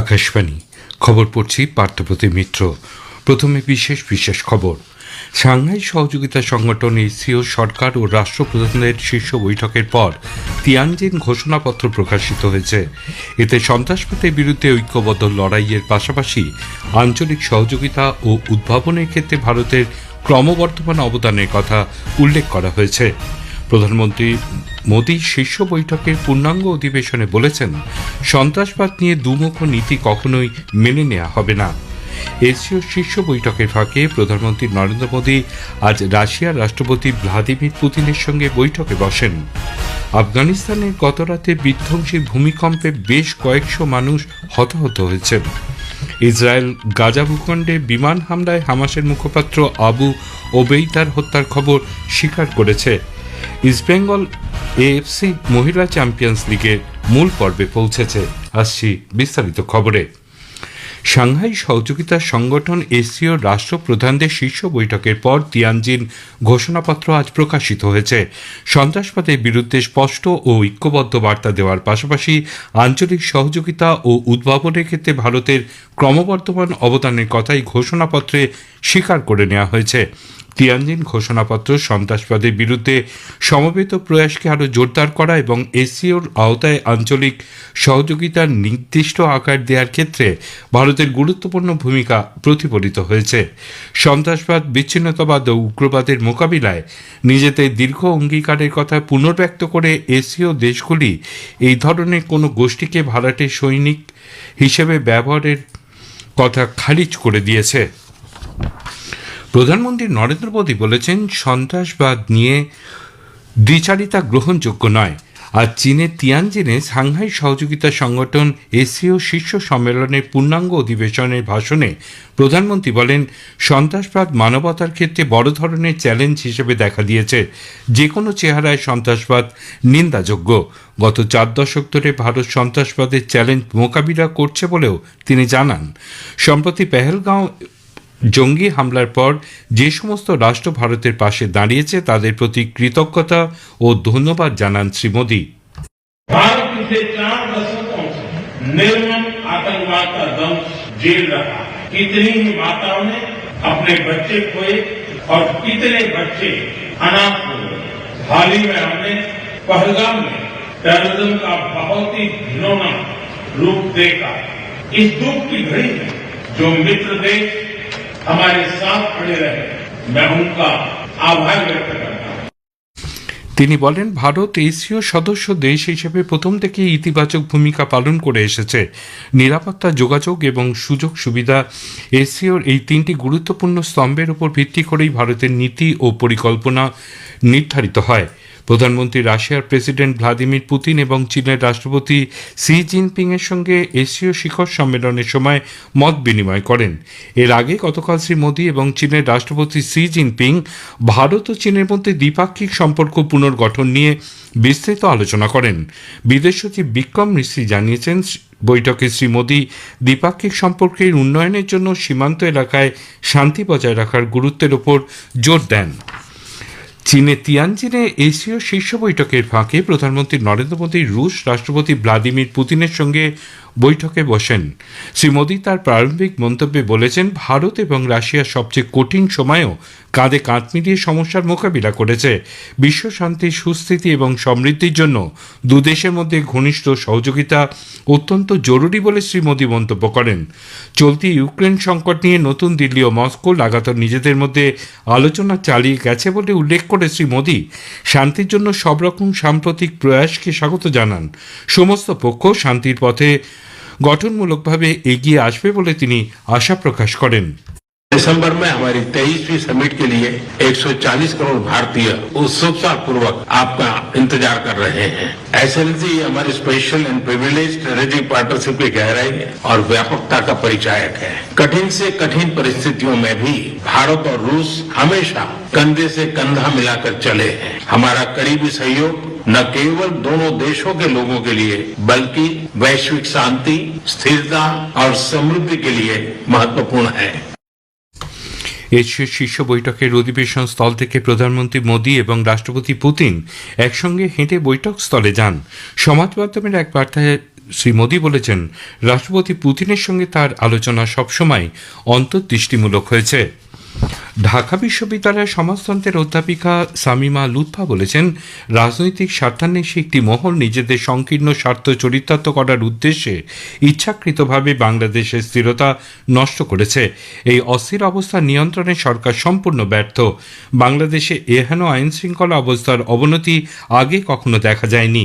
আকাশবাণী। খবর পড়ছি পার্থপ্রতি মিত্র। প্রথমে বিশেষ বিশেষ খবর। সাংহাই সহযোগিতা সংগঠন এসিও সরকার ও রাষ্ট্রপ্রধানের শীর্ষ বৈঠকের পর তিয়ানজিন ঘোষণাপত্র প্রকাশিত হয়েছে। এতে সন্ত্রাসবাদের বিরুদ্ধে ঐক্যবদ্ধ লড়াইয়ের পাশাপাশি আঞ্চলিক সহযোগিতা ও উদ্ভাবনের ক্ষেত্রে ভারতের ক্রমবর্ধমান অবদানের কথা উল্লেখ করা হয়েছে। প্রধানমন্ত্রী মোদী শীর্ষ বৈঠকের পূর্ণাঙ্গ অধিবেশনে বলেছেন, সন্ত্রাসবাদ নিয়ে দুমুখ নীতি কখনোই মেনে নেওয়া হবে না। এশীয় শীর্ষ বৈঠকের ফাঁকে প্রধানমন্ত্রী নরেন্দ্র মোদী আজ রাশিয়ার রাষ্ট্রপতি ভ্লাদিমির পুতিনের সঙ্গে বৈঠকে বসেন। আফগানিস্তানের গতরাতে বিধ্বংসী ভূমিকম্পে বেশ কয়েকশো মানুষ হতাহত হয়েছেন। ইসরায়েল গাজা ভূখণ্ডে বিমান হামলায় হামাসের মুখপাত্র আবু ওবেইদার হত্যার খবর স্বীকার করেছে। ইস্টবেঙ্গল এএফসি মহিলা চ্যাম্পিয়ন্স লিগের মূল পর্বে পৌঁছেছে। আসছি বিস্তারিত খবরে। সাংহাই সহযোগিতা সংগঠন এসিও রাষ্ট্রপ্রধানদের শীর্ষ বৈঠকের পর তিয়ানজিন ঘোষণাপত্র আজ প্রকাশিত হয়েছে। সন্ত্রাসবাদের বিরুদ্ধে স্পষ্ট ও ঐক্যবদ্ধ বার্তা দেওয়ার পাশাপাশি আঞ্চলিক সহযোগিতা ও উদ্ভাবনের ক্ষেত্রে ভারতের ক্রমবর্ধমান অবদানের কথাই ঘোষণাপত্রে স্বীকার করে নেওয়া হয়েছে। তিয়ানজিন ঘোষণাপত্র সন্ত্রাসবাদের বিরুদ্ধে সমবেত প্রয়াসকে আরও জোরদার করা এবং এসিওর আওতায় আঞ্চলিক সহযোগিতার নির্দিষ্ট আকার দেওয়ার ক্ষেত্রে ভারতের গুরুত্বপূর্ণ ভূমিকা প্রতিফলিত হয়েছে। সন্ত্রাসবাদ, বিচ্ছিন্নতাবাদ ও উগ্রবাদের মোকাবিলায় নিজেদের দীর্ঘ অঙ্গীকারের কথা পুনর্ব্যক্ত করে এসিও দেশগুলি এই ধরনের কোনো গোষ্ঠীকে ভাড়াটে সৈনিক হিসেবে ব্যবহারের কথা খারিজ করে দিয়েছে। প্রধানমন্ত্রী নরেন্দ্র মোদী বলেছেন, সন্ত্রাসবাদ নিয়ে দ্বিচারিতা গ্রহণযোগ্য নয়। আর চীনের তিয়ানজিনে সাংহাই সহযোগিতা সংগঠন এসিও শীর্ষ সম্মেলনের পূর্ণাঙ্গ অধিবেশনের ভাষণে প্রধানমন্ত্রী বলেন, সন্ত্রাসবাদ মানবতার ক্ষেত্রে বড় ধরনের চ্যালেঞ্জ হিসেবে দেখা দিয়েছে। যে কোনো চেহারায় সন্ত্রাসবাদ নিন্দাযোগ্য। গত চার দশক ধরে ভারত সন্ত্রাসবাদের চ্যালেঞ্জ মোকাবিলা করছে বলেও তিনি জানান। সম্প্রতি পেহেলগাঁও জঙ্গি হামলার পর যে সমস্ত রাষ্ট্র ভারতের পাশে দাঁড়িয়েছে তাদের প্রতি কৃতজ্ঞতা ও ধন্যবাদ জানান শ্রী মোদী भारत पिछले चार दशकों से निर्मम आतंकवाद का दंश झेल रहा है कितनी ही माताओं ने अपने बच्चे खोए और कितने बच्चे अनाथ हुए हाल ही में हमने पहलगाम में टेररिज्म का बहुत ही घिनौना रूप देखा इस दुख की घड़ी में जो मित्र देश हमारे साथ खड़े रहे मैं उनका आभार व्यक्त करता हूं তিনি বলেন ভারত এশীয় সদস্য দেশ হিসেবে প্রথম থেকে ইতিবাচক ভূমিকা পালন করে এসেছে নিরাপত্তা যোগাযোগ এবং সুযোগ সুবিধা এশীয়র এই তিনটি গুরুত্বপূর্ণ স্তম্ভের উপর ভিত্তি করেই ভারতের নীতি ও পরিকল্পনা নির্ধারিত হয় প্রধানমন্ত্রী রাশিয়ার প্রেসিডেন্ট ভ্লাদিমির পুতিন এবং চীনের রাষ্ট্রপতি সি জিনপিং এর সঙ্গে এশীয় শিখর সম্মেলনের সময় মত বিনিময় করেন। এর আগে গতকাল শ্রী মোদী এবং চীনের রাষ্ট্রপতি সি জিনপিং ভারত ও চীনের মধ্যে দ্বিপাক্ষিক সম্পর্ক পুনর্গঠন নিয়ে বিস্তৃত আলোচনা করেন। বিদেশ সচিব বিক্রম মিশ্রি জানিয়েছেন, বৈঠকে শ্রী মোদী দ্বিপাক্ষিক সম্পর্কের উন্নয়নের জন্য সীমান্ত এলাকায় শান্তি বজায় রাখার গুরুত্বের ওপর জোর দেন। চীনে তিয়ানজিনে এশীয় শীর্ষ বৈঠকের ফাঁকে প্রধানমন্ত্রী নরেন্দ্র মোদী রুশ রাষ্ট্রপতি ভ্লাদিমির পুতিনের সঙ্গে বৈঠকে বসেন। শ্রী মোদী তার প্রারম্ভিক মন্তব্যে বলেছেন, ভারত এবং রাশিয়া সবচেয়ে কঠিন সময়েও কাঁধে কাঁধ মিলিয়ে সমস্যার মোকাবিলা করেছে। বিশ্ব শান্তি, সুস্থিতি এবং সমৃদ্ধির জন্য দুদেশের মধ্যে ঘনিষ্ঠ সহযোগিতা অত্যন্ত জরুরি বলে শ্রী মোদী মন্তব্য করেন। চলতি ইউক্রেন সংকট নিয়ে নতুন দিল্লি ও মস্কো লাগাতার নিজেদের মধ্যে আলোচনা চালিয়ে গেছে বলে উল্লেখ করে শ্রী মোদী শান্তির জন্য সব রকম সাম্প্রতিক প্রয়াসকে স্বাগত জানান। সমস্ত পক্ষ শান্তির পথে গঠনমূলকভাবে এগিয়ে আসবে বলে তিনি আশা প্রকাশ করেন दिसंबर में हमारी तेईसवीं समिट के लिए 140 करोड़ भारतीय उत्सुकता पूर्वक आपका इंतजार कर रहे हैं एसएलसी हमारी special and privilege strategic partnership की गहराई और व्यापकता का परिचायक है कठिन से कठिन परिस्थितियों में भी भारत और रूस हमेशा कंधे से कंधा मिलाकर चले हैं हमारा करीबी सहयोग न केवल दोनों देशों के लोगों के लिए बल्कि वैश्विक शांति स्थिरता और समृद्धि के लिए महत्वपूर्ण है এশীয় শীর্ষ বৈঠকের অধিবেশন স্থল থেকে প্রধানমন্ত্রী মোদী এবং রাষ্ট্রপতি পুতিন একসঙ্গে হেঁটে বৈঠক স্থলে যান সমাজ মাধ্যমের এক বার্তায় শ্রী মোদী বলেছেন রাষ্ট্রপতি পুতিনের সঙ্গে তার আলোচনা সবসময় অন্তর্দৃষ্টিমূলক হয়েছে ঢাকা বিশ্ববিদ্যালয়ের সমাজতন্ত্রের অধ্যাপিকা সামিমা লুৎফা বলেছেন, রাজনৈতিক স্বার্থান্বেষী একটি মহল নিজেদের সংকীর্ণ স্বার্থ চরিতার্থ করার উদ্দেশ্যে ইচ্ছাকৃতভাবে বাংলাদেশের স্থিরতা নষ্ট করেছে। এই অস্থির অবস্থা নিয়ন্ত্রণে সরকার সম্পূর্ণ ব্যর্থ। বাংলাদেশে এহেন আইনশৃঙ্খলা অবস্থার অবনতি আগে কখনো দেখা যায়নি।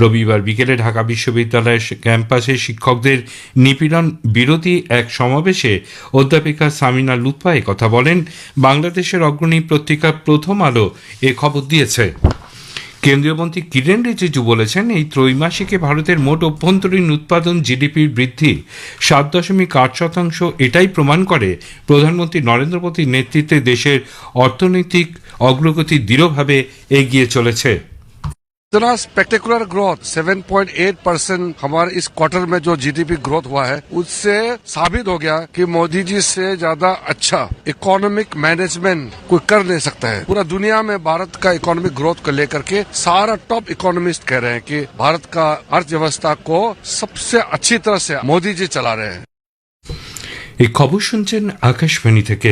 রবিবার বিকেলে ঢাকা বিশ্ববিদ্যালয়ের ক্যাম্পাসে শিক্ষকদের নিপীড়ন বিরোধী এক সমাবেশে অধ্যাপিকা সামিনা লুৎফা কথা বলেন। বাংলাদেশের অগ্রণী পত্রিকা প্রথম আলো এ খবর দিয়েছে। কেন্দ্রীয় মন্ত্রী কিরেন রিজিজু বলেছেন, এই ত্রৈমাসিকে ভারতের মোট অভ্যন্তরীণ উৎপাদন জিডিপির বৃদ্ধি সাত দশমিক আট শতাংশ, এটাই প্রমাণ করে প্রধানমন্ত্রী নরেন্দ্র মোদীর নেতৃত্বে দেশের অর্থনৈতিক অগ্রগতি দৃঢ়ভাবে এগিয়ে চলেছে। इतना स्पेक्टेकुलर ग्रोथ 7.8 परसेंट हमारे इस क्वार्टर में जो जीडीपी ग्रोथ हुआ है उससे साबित हो गया कि मोदी जी से ज्यादा अच्छा इकोनॉमिक मैनेजमेंट कोई कर नहीं सकता है पूरा दुनिया में भारत का इकोनॉमिक ग्रोथ को लेकर के सारा टॉप इकोनॉमिस्ट कह रहे हैं कि भारत का अर्थव्यवस्था को सबसे अच्छी तरह से मोदी जी चला रहे हैं এই খবর শুনছেন আকাশবাণী থেকে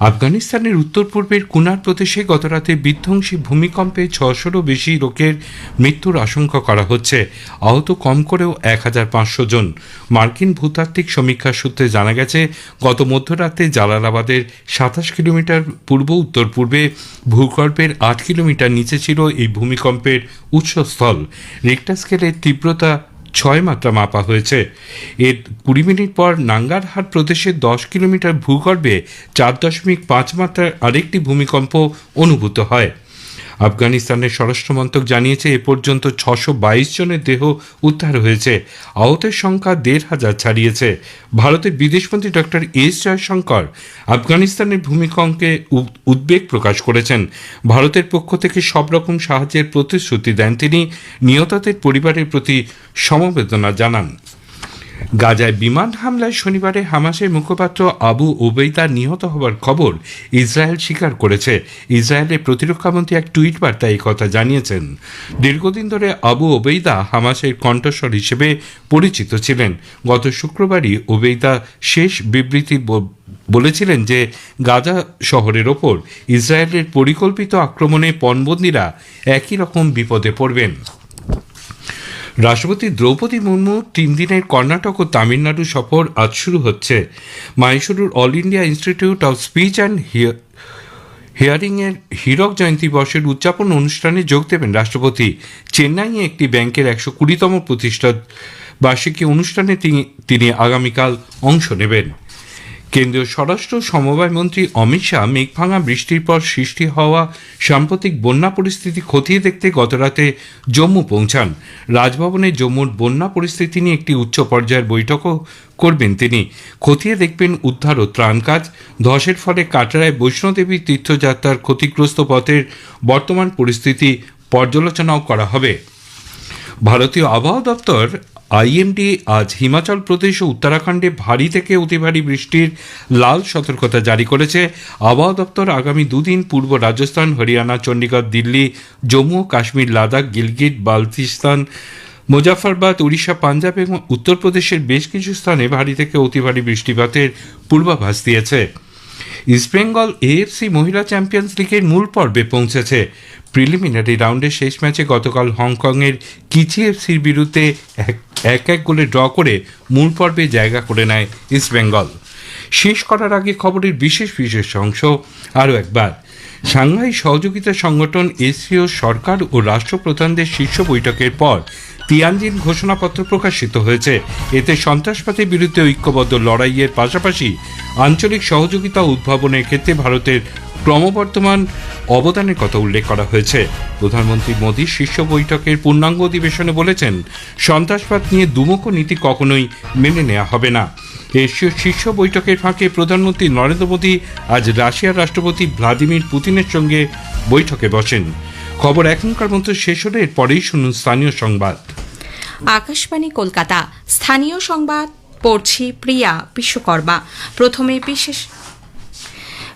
আফগানিস্তানের উত্তর পূর্বের কুনার প্রদেশে গতরাতে বিধ্বংসী ভূমিকম্পে ছশোরও বেশি লোকের মৃত্যুর আশঙ্কা করা হচ্ছে। আহত কম করেও এক হাজার পাঁচশো জন। মার্কিন ভূতাত্ত্বিক সমীক্ষার সূত্রে জানা গেছে, গত মধ্যরাতে জালালাবাদের সাতাশ কিলোমিটার পূর্ব, উত্তর পূর্বে ভূগর্ভের আট কিলোমিটার নিচে ছিল এই ভূমিকম্পের উৎসস্থল। রিক্টার তীব্রতা ছয় মাত্রা মাপা হয়েছে। এর কুড়ি মিনিট পর নাঙ্গারহাট প্রদেশের দশ কিলোমিটার ভূগর্ভে চার দশমিক পাঁচ মাত্রার আরেকটি ভূমিকম্প অনুভূত হয়। আফগানিস্তানের স্বরাষ্ট্রমন্ত্রক জানিয়েছে, এ পর্যন্ত ছশো বাইশ জনের দেহ উদ্ধার হয়েছে। আহতের সংখ্যা দেড় হাজার ছাড়িয়েছে। ভারতের বিদেশমন্ত্রী ডক্টর এস জয়শঙ্কর আফগানিস্তানের ভূমিকম্পে উদ্বেগ প্রকাশ করেছেন। ভারতের পক্ষ থেকে সব রকম সাহায্যের প্রতিশ্রুতি দেন তিনি। নিহতদের পরিবারের প্রতি সমবেদনা জানান। গাজায় বিমান হামলায় শনিবারে হামাসের মুখপাত্র আবু ওবেইদা নিহত হওয়ার খবর ইসরায়েল স্বীকার করেছে। ইসরায়েলের প্রতিরক্ষামন্ত্রী এক টুইট বার্তায় এই কথা জানিয়েছেন। দীর্ঘদিন ধরে আবু ওবেইদা হামাসের কণ্ঠস্বর হিসেবে পরিচিত ছিলেন। গত শুক্রবারই ওবেইদা শেষ বিবৃতি বলেছিলেন যে গাজা শহরের ওপর ইসরায়েলের পরিকল্পিত আক্রমণে পণবন্দীরা একই রকম বিপদে পড়বেন। রাষ্ট্রপতি দ্রৌপদী মুর্মু তিন দিনের কর্ণাটক ও তামিলনাড়ু সফর আজ শুরু হচ্ছে। মাইসুরুর all India institute of speech and হিয়ারিংয়ের হীরক জয়ন্তী বর্ষের উদযাপন অনুষ্ঠানে যোগ দেবেন রাষ্ট্রপতি। চেন্নাইয়ে একটি ব্যাংকের একশো কুড়িতম প্রতিষ্ঠা বার্ষিকী অনুষ্ঠানে তিনি তিনি আগামীকাল অংশ নেবেন। কেন্দ্রীয় স্বরাষ্ট্র সমবায় মন্ত্রী অমিত শাহ মেঘভাঙা বৃষ্টির পর সৃষ্টি হওয়া সাম্প্রতিক বন্যা পরিস্থিতি খতিয়ে দেখতে গতরাতে জম্মু পৌঁছান। রাজভবনে জম্মুর বন্যা পরিস্থিতি নিয়ে একটি উচ্চ পর্যায়ের বৈঠকও করবেন তিনি। খতিয়ে দেখবেন উদ্ধার ও ত্রাণ কাজ। ধসের ফলে কাটরায় বৈষ্ণোদেবী তীর্থযাত্রার ক্ষতিগ্রস্ত পথের বর্তমান পরিস্থিতি পর্যালোচনাও করা হবে। ভারতীয় আবহাওয়া দপ্তর আইএমডি আজ হিমাচল প্রদেশ ও উত্তরাখণ্ডে ভারী থেকে অতি ভারী বৃষ্টির লাল সতর্কতা জারি করেছে। আবহাওয়া দপ্তর আগামী দুদিন পূর্ব রাজস্থান, হরিয়ানা চণ্ডীগড় দিল্লি, জম্মু, কাশ্মীর, লাদাখ, গিলগিট, বালতিস্তান মুজাফরবাদ উড়িষ্যা, পাঞ্জাব এবং উত্তরপ্রদেশের বেশ কিছু স্থানে ভারী থেকে অতি ভারী বৃষ্টিপাতের পূর্বাভাস দিয়েছে। ইস্টবেঙ্গল এএফসি মহিলা চ্যাম্পিয়ন্স লিগের মূল পর্বে পৌঁছেছে। প্রিলিমিনারি রাউন্ডের শেষ ম্যাচে গতকাল হংকংয়ের কিচি এফসির বিরুদ্ধে এক এক এক গোলে ড্র করে মূল পর্বে জায়গা করে নেয় ইস্টবেঙ্গল শেষ করার আগে খবরের বিশেষ বিশেষ অংশ আরও একবার। সাংহাই সহযোগিতা সংগঠন এসিও সরকার ও রাষ্ট্রপ্রধানদের শীর্ষ বৈঠকের পর তিয়ানজিন ঘোষণাপত্র প্রকাশিত হয়েছে। এতে সন্ত্রাসবাদের বিরুদ্ধে ঐক্যবদ্ধ লড়াইয়ের পাশাপাশি আঞ্চলিক সহযোগিতা উদ্ভাবনের ক্ষেত্রে ভারতের ক্রমবর্ধমান অবদানের কথা উল্লেখ করা হয়েছে। প্রধানমন্ত্রী মোদী শীর্ষ বৈঠকের পূর্ণাঙ্গ অধিবেশনে বলেছেন, সন্ত্রাসবাদ নিয়ে দুমুখো নীতি কখনোই মেনে নেওয়া হবে না। এশীয় শীর্ষ বৈঠকের ফাঁকে প্রধানমন্ত্রী নরেন্দ্র মোদী আজ রাশিয়ার রাষ্ট্রপতি ভ্লাদিমির পুতিনের সঙ্গে বৈঠকে বসেন। খবর এখনকার মতো শেষ হলে এরপরেই শুনুন স্থানীয় সংবাদ। আকাশবাণী কলকাতা, স্থানীয় সংবাদ, পড়ছি প্রিয়া বিশ্বকর্মা। প্রথমে বিশেষ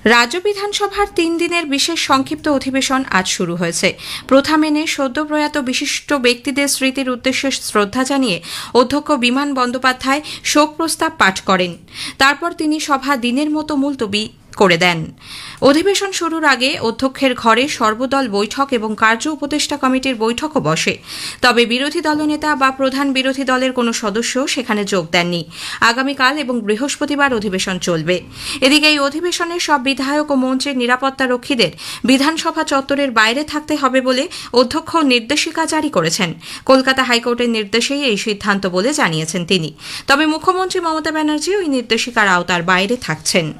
রাজ্য বিধানসভার তিন দিনের বিশেষ সংক্ষিপ্ত অধিবেশন আজ শুরু হয়েছে। প্রথা মেনে সদ্য প্রয়াত বিশিষ্ট ব্যক্তিদের স্মৃতির উদ্দেশ্যে শ্রদ্ধা জানিয়ে অধ্যক্ষ বিমান বন্দ্যোপাধ্যায় শোক প্রস্তাব পাঠ করেন। তারপর তিনি সভা দিনের মতো মুলতবি করে দেন। অধিবেশন শুরুর আগে অধ্যক্ষের ঘরে সর্বদল বৈঠক এবং কার্য উপদেষ্টা কমিটির বৈঠকও বসে। তবে বিরোধী দলনেতা বা প্রধান বিরোধী দলের কোনো সদস্য সেখানে যোগ দেননি। আগামীকাল এবং বৃহস্পতিবার অধিবেশন চলবে। এদিকে এই অধিবেশনে সব বিধায়ক ও মন্ত্রীর নিরাপত্তা রক্ষীদের বিধানসভা চত্বরের বাইরে থাকতে হবে বলে অধ্যক্ষ নির্দেশিকা জারি করেছেন। কলকাতা হাইকোর্টের নির্দেশেই এই সিদ্ধান্ত বলে জানিয়েছেন তিনি। তবে মুখ্যমন্ত্রী মমতা ব্যানার্জি ওই নির্দেশিকার আওতার বাইরে থাকছেন।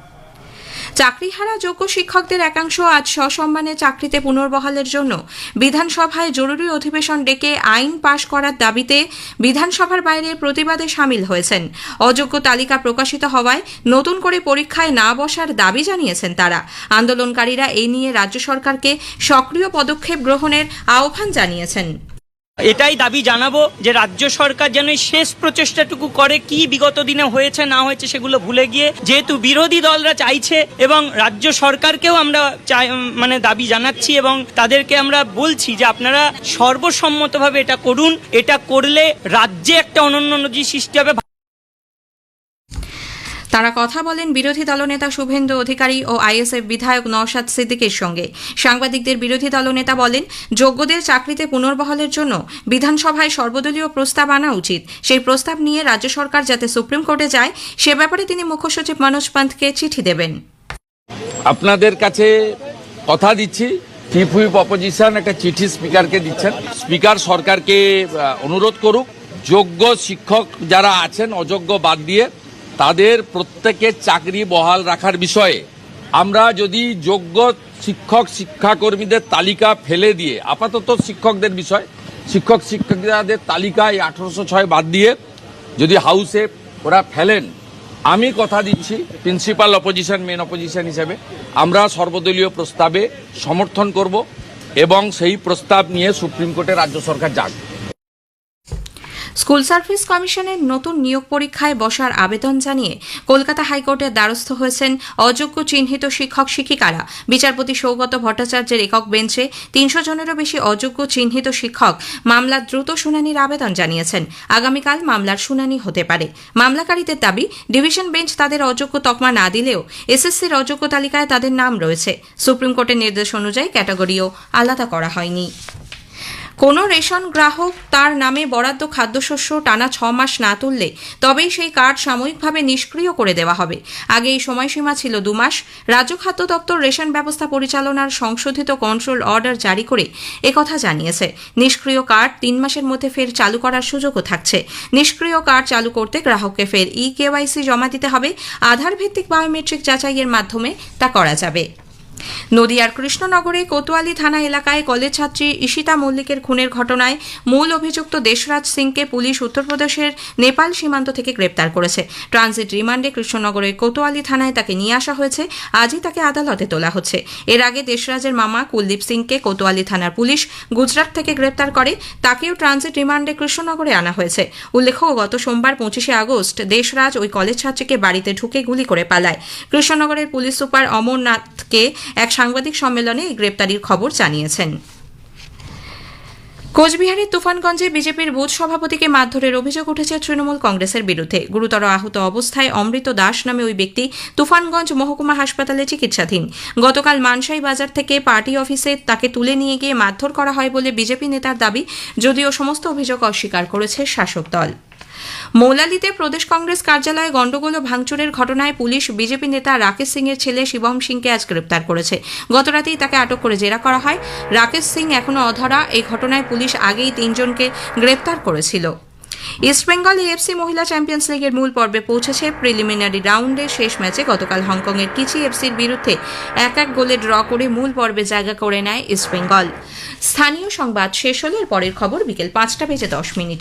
চাকরিহারা যোগ্য শিক্ষকদের একাংশ আজ সসম্মানে চাকরিতে পুনর্বহালের জন্য। বিধানসভায় জরুরি অধিবেশন ডেকে আইন পাশ করার দাবিতে বিধানসভার বাইরে প্রতিবাদে সামিল হয়েছেন। অযোগ্য তালিকা প্রকাশিত হওয়ায় নতুন করে পরীক্ষায় না বসার দাবি জানিয়েছেন তারা। আন্দোলনকারীরা এই নিয়ে রাজ্য সরকারকে সক্রিয় পদক্ষেপ গ্রহণের আহ্বান জানিয়েছেন। এটাই দাবি জানাব যে রাজ্য সরকার যেন শেষ প্রচেষ্টাটুকু করে, কি বিগত দিনে হয়েছে, না হয়েছে সেগুলো ভুলে গিয়ে, যেহেতু বিরোধী দলরা চাইছে এবং রাজ্য সরকারকেও আমরা মানে দাবি জানাচ্ছি এবং তাদেরকে আমরা বলছি যে আপনারা সর্বসম্মতভাবে এটা করুন। এটা করলে রাজ্যে একটা অনন্য নজির সৃষ্টি হবে। তারা কথা বলেন বিরোধী দলনেতা শুভেন্দু অধিকারী ও আইএসএফ বিধায়ক নওশাদ সিদ্দিকের সঙ্গে। সাংবাদিকদের বিরোধী দলনেতা বলেন, যোগ্যদের চাকরিতে পুনর্বহালের জন্য বিধানসভায় সর্বদলীয় প্রস্তাব আনা উচিত। সেই প্রস্তাব নিয়ে রাজ্য সরকার যাতে সুপ্রিম কোর্টে যায়, সে ব্যাপারে তিনি মুখ্য সচিব মনোজ পান্তকে চিঠি দেবেন। আপনাদের কাছে কথা দিচ্ছি। চিফ হুইপ অপোজিশন একটা চিঠি স্পিকারকে দিচ্ছেন। স্পিকার সরকারকে অনুরোধ করুক, যোগ্য শিক্ষক যারা আছেন, অযোগ্য বাদ দিয়ে তাদের প্রত্যেকের চাকরি বহাল রাখার বিষয়ে আমরা যদি যোগ্য শিক্ষক, শিক্ষাকর্মীদের তালিকা ফেলে দিয়ে, আপাতত শিক্ষকদের বিষয়, শিক্ষক, শিক্ষিকাদের তালিকা এই আঠারোশো ছয় বাদ দিয়ে যদি হাউসে ওরা ফেলেন, আমি কথা দিচ্ছি প্রিন্সিপাল অপোজিশন মেন অপোজিশন হিসেবে। আমরা সর্বদলীয় প্রস্তাবে সমর্থন করব এবং সেই প্রস্তাব নিয়ে সুপ্রিম কোর্টে রাজ্য সরকার যাক। স্কুল সার্ভিস কমিশনের নতুন নিয়োগ পরীক্ষায় বসার আবেদন জানিয়ে কলকাতা হাইকোর্টের দ্বারস্থ হয়েছেন অযোগ্য চিহ্নিত শিক্ষক শিক্ষিকারা। বিচারপতি সৌগত ভট্টাচার্যের একক বেঞ্চে তিনশো জনেরও বেশি অযোগ্য চিহ্নিত শিক্ষক মামলার দ্রুত শুনানির আবেদন জানিয়েছেন। আগামীকাল মামলার শুনানি হতে পারে। মামলাকারীদের দাবি, ডিভিশন বেঞ্চ তাদের অযোগ্য তকমা না দিলেও এসএসসির অযোগ্য তালিকায় তাদের নাম রয়েছে। সুপ্রিম কোর্টের নির্দেশ অনুযায়ী ক্যাটাগরিও আলাদা করা হয়নি। কোনো রেশন গ্রাহক তার নামে বরাদ্দ খাদ্যশস্য টানা ছ মাস না তুললে তবেই সেই কার্ড সাময়িকভাবে নিষ্ক্রিয় করে দেওয়া হবে। আগে এই সময়সীমা ছিল দু মাস। রাজ্য খাদ্য দপ্তর রেশন ব্যবস্থা পরিচালনার সংশোধিত কন্ট্রোল অর্ডার জারি করে একথা জানিয়েছে। নিষ্ক্রিয় কার্ড তিন মাসের মধ্যে ফের চালু করার সুযোগও থাকছে। নিষ্ক্রিয় কার্ড চালু করতে গ্রাহককে ফের ই কেওয়াইসি জমা দিতে হবে। আধার ভিত্তিক বায়োমেট্রিক যাচাইয়ের মাধ্যমে তা করা যাবে। নদিয়ার কৃষ্ণনগরে কোতোয়ালি থানা এলাকায় কলেজ ছাত্রী ঈশিতা মল্লিকের খুনের ঘটনায় মূল অভিযুক্ত দেশরাজ সিংকে পুলিশ উত্তরপ্রদেশের নেপাল সীমান্ত থেকে গ্রেপ্তার করেছে। ট্রানজিট রিমান্ডে কৃষ্ণনগরের কোতোয়ালি থানায় তাকে নিয়ে আসা হয়েছে। আজই তাকে আদালতে তোলা হচ্ছে। এর আগে দেশরাজের মামা কুলদীপ সিংকে কোতোয়ালি থানার পুলিশ গুজরাট থেকে গ্রেপ্তার করে। তাকেও ট্রানজিট রিমান্ডে কৃষ্ণনগরে আনা হয়েছে। উল্লেখ্য, গত সোমবার পঁচিশে আগস্ট দেশরাজ ওই কলেজ ছাত্রীকে বাড়িতে ঢুকে গুলি করে পালায়। কৃষ্ণনগরের পুলিশ সুপার অমরনাথকে এক সাংবাদিক সম্মেলনে এই গ্রেপ্তারির খবর জানিয়েছেন। কোচবিহারের তুফানগঞ্জে বিজেপির বুথ সভাপতিকে মারধরের অভিযোগ উঠেছে তৃণমূল কংগ্রেসের বিরুদ্ধে। গুরুতর আহত অবস্থায় অমৃত দাস নামে ওই ব্যক্তি তুফানগঞ্জ মহকুমা হাসপাতালে চিকিৎসাধীন। গতকাল মানসাই বাজার থেকে পার্টি অফিসে তাকে তুলে নিয়ে গিয়ে মারধর করা হয় বলে বিজেপি নেতার দাবি, যদিও সমস্ত অভিযোগ অস্বীকার করেছে শাসক দল। মৌলালিতে প্রদেশ কংগ্রেস কার্যালয়ে গণ্ডগোল ও ভাঙচুরের ঘটনায় পুলিশ বিজেপি নেতা রাকেশ সিং এর ছেলে শিবম সিংকে আজ গ্রেপ্তার করেছে। গতরাতেই তাকে আটক করে জেরা করা হয়। রাকেশ সিং এখনও অধরা। এই ঘটনায় পুলিশ আগেই তিনজনকে গ্রেপ্তার করেছিল। ইস্টবেঙ্গল এএফসি মহিলা চ্যাম্পিয়ন্স লিগের মূল পর্বে পৌঁছেছে। প্রিলিমিনারি রাউন্ডের শেষ ম্যাচে গতকাল হংকংয়ের কিচি এফসির বিরুদ্ধে এক এক গোলে ড্র করে মূল পর্বে জায়গা করে নেয় ইস্টবেঙ্গল স্থানীয় সংবাদ শেষ হলে পরের খবর বিকেল পাঁচটা বেজে দশ মিনিটে।